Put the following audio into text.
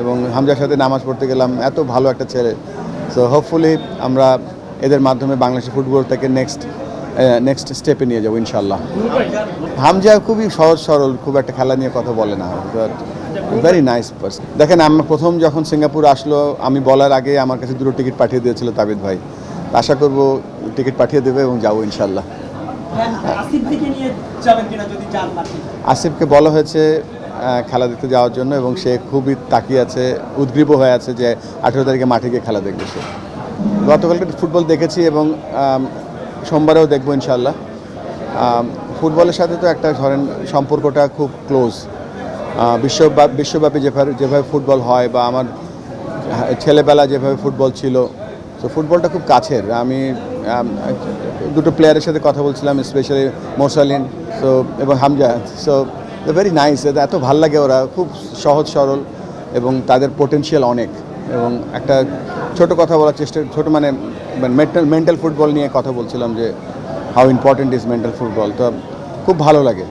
এবং হামজার সাথে নামাজ পড়তে গেলাম। এত ভালো একটা ছেলে। সো হোপফুলি আমরা এদের মাধ্যমে বাংলাদেশের ফুটবলটাকে নেক্সট নেক্সট স্টেপে নিয়ে যাব ইনশাল্লাহ হামজা খুবই সহজ সরল খুব একটা খেলা নিয়ে কথা বলে না বাট ভেরি নাইস পার্সন দেখেন আমার প্রথম যখন সিঙ্গাপুর আসলো আমি বলার আগে আমার কাছে দুটো টিকিট পাঠিয়ে দিয়েছিল তাবিদ ভাই। আশা করব টিকিট পাঠিয়ে দেবে এবং যাব ইনশাল্লাহ মাঠে? আসিফকে বলা হয়েছে খেলা দেখতে যাওয়ার জন্য এবং সে খুবই তাকিয়ে আছে, উদ্গ্রীব হয়ে আছে যে আঠেরো তারিখে মাঠে গিয়ে খেলা দেখবে সে। গতকালকে ফুটবল দেখেছি এবং সোমবারেও দেখব ইনশাল্লাহ ফুটবলের সাথে তো একটা ধরেন সম্পর্কটা খুব ক্লোজ বিশ্বব্যাপী বিশ্বব্যাপী যেভাবে যেভাবে ফুটবল হয় বা আমার ছেলেবেলা যেভাবে ফুটবল ছিল, তো ফুটবলটা খুব কাছের। আমি দুটো প্লেয়ারের সাথে কথা বলছিলাম স্পেশালি মোসালিন সো এবং হামজা সো ভেরি নাইস এত ভালো লাগে ওরা, খুব সহজ সরল এবং তাদের পোটেনশিয়াল অনেক এবং একটা ছোট কথা বলার চেষ্টা, ছোট মানে মেন্টাল মেন্টাল ফুটবল নিয়ে কথা বলছিলাম যে how important is mental football তো খুব ভালো লাগে।